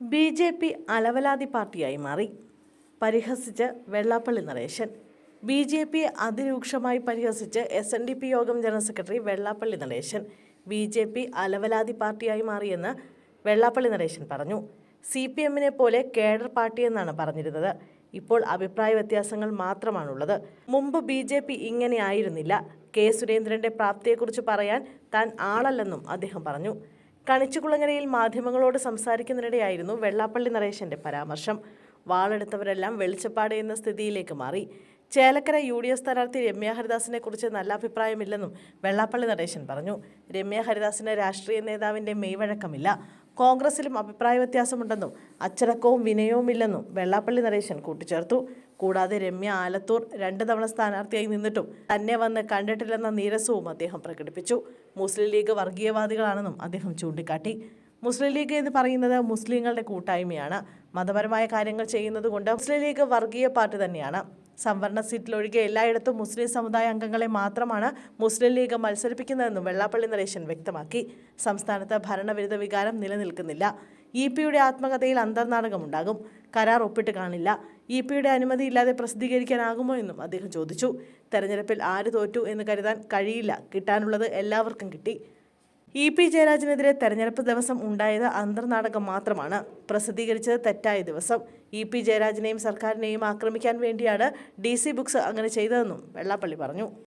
B J P അലവലാതി പാർട്ടിയായി മാറി. പരിഹസിച്ച് Vellappally Naresan. B J P അതിരൂക്ഷമായി പരിഹസിച്ച് S N D P Yogam general secretary Vellappally Natesan B J P അലവലാതി പാർട്ടിയായി മാറിയെന്ന് വെള്ളാപ്പള്ളി നടേശൻ പറഞ്ഞു. സി പി എമ്മിനെ പോലെ കേഡർ പാർട്ടിയെന്നാണ് പറഞ്ഞിരുന്നത്. ഇപ്പോൾ അഭിപ്രായ വ്യത്യാസങ്ങൾ മാത്രമാണുള്ളത്. മുമ്പ് ബി ജെ പി ഇങ്ങനെയായിരുന്നില്ല കെ സുരേന്ദ്രന്റെ പ്രാപ്തിയെക്കുറിച്ച് പറയാൻ താൻ ആളല്ലെന്നും അദ്ദേഹം പറഞ്ഞു. കണിച്ചുകുളങ്ങരയിൽ മാധ്യമങ്ങളോട് സംസാരിക്കുന്നതിനിടെയായിരുന്നു വെള്ളാപ്പള്ളി നരേശന്റെ പരാമർശം. വാളെടുത്തവരെല്ലാം വെളിച്ചപ്പാട് എന്ന സ്ഥിതിയിലേക്ക് മാറി. ചേലക്കര യു ഡി എഫ് സ്ഥാനാർത്ഥി രമ്യ ഹരിദാസിനെ കുറിച്ച് നല്ല അഭിപ്രായമില്ലെന്നും വെള്ളാപ്പള്ളി നടേശൻ പറഞ്ഞു. രമ്യ ഹരിദാസിന് രാഷ്ട്രീയ നേതാവിന്റെ മെയ്വഴക്കമില്ല കോൺഗ്രസിലും അഭിപ്രായ വ്യത്യാസമുണ്ടെന്നും അച്ചടക്കവും വിനയവുമില്ലെന്നും വെള്ളാപ്പള്ളി നരേശൻ കൂട്ടിച്ചേർത്തു. കൂടാതെ രമ്യ ആലത്തൂർ രണ്ട് തവണ സ്ഥാനാർത്ഥിയായി നിന്നിട്ടും തന്നെ വന്ന് കണ്ടിട്ടില്ലെന്ന നീരസവും അദ്ദേഹം പ്രകടിപ്പിച്ചു. മുസ്ലിം ലീഗ് വർഗീയവാദികളാണെന്നും അദ്ദേഹം ചൂണ്ടിക്കാട്ടി. മുസ്ലിം ലീഗ് എന്ന് പറയുന്നത് മുസ്ലിങ്ങളുടെ കൂട്ടായ്മയാണ്. മതപരമായ കാര്യങ്ങൾ ചെയ്യുന്നത് കൊണ്ട് മുസ്ലിം ലീഗ് വർഗീയ പാർട്ടി തന്നെയാണ്. സംവരണ സീറ്റിലൊഴികെ എല്ലായിടത്തും മുസ്ലിം സമുദായ അംഗങ്ങളെ മാത്രമാണ് മുസ്ലിം ലീഗ് മത്സരിപ്പിക്കുന്നതെന്നും വെള്ളാപ്പള്ളി നരേശൻ വ്യക്തമാക്കി. സംസ്ഥാനത്ത് ഭരണവിരുദ്ധ വികാരം നിലനിൽക്കുന്നില്ല. ഇ പിയുടെ ആത്മകഥയിൽ അന്തർനാടകമുണ്ടാകും കരാർ ഒപ്പിട്ട് കാണില്ല. ഇ പിയുടെ അനുമതിയില്ലാതെ പ്രസിദ്ധീകരിക്കാനാകുമോ എന്നും അദ്ദേഹം ചോദിച്ചു. തെരഞ്ഞെടുപ്പിൽ ആര് തോറ്റു എന്ന് കരുതാൻ കഴിയില്ല. കിട്ടാനുള്ളത് എല്ലാവർക്കും കിട്ടി. ഇ പി ജയരാജനെതിരെ തെരഞ്ഞെടുപ്പ് ദിവസം ഉണ്ടായത് അന്തർനാടകം മാത്രമാണ്. പ്രസിദ്ധീകരിച്ചത് തെറ്റായ ദിവസം. ഇ പി ജയരാജനെയും സർക്കാരിനെയും ആക്രമിക്കാൻ വേണ്ടിയാണ് ഡി സി ബുക്സ് അങ്ങനെ ചെയ്തതെന്നും വെള്ളാപ്പള്ളി പറഞ്ഞു.